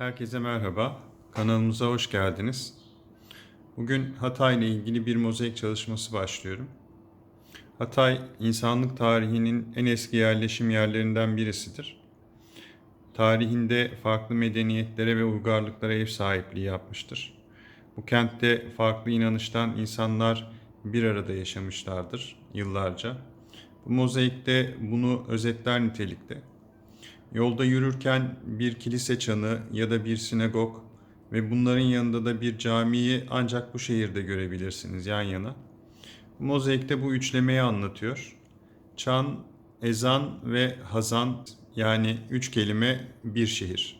Herkese merhaba. Kanalımıza hoş geldiniz. Bugün Hatay ile ilgili bir mozaik çalışması başlıyorum. Hatay, insanlık tarihinin en eski yerleşim yerlerinden birisidir. Tarihinde farklı medeniyetlere ve uygarlıklara ev sahipliği yapmıştır. Bu kentte farklı inanıştan insanlar bir arada yaşamışlardır yıllarca. Bu mozaikte bunu özetler nitelikte. Yolda yürürken bir kilise çanı ya da bir sinagog ve bunların yanında da bir camiyi ancak bu şehirde görebilirsiniz yan yana. Mozaikte bu üçlemeyi anlatıyor. Çan, ezan ve hazan yani üç kelime bir şehir.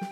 えっ?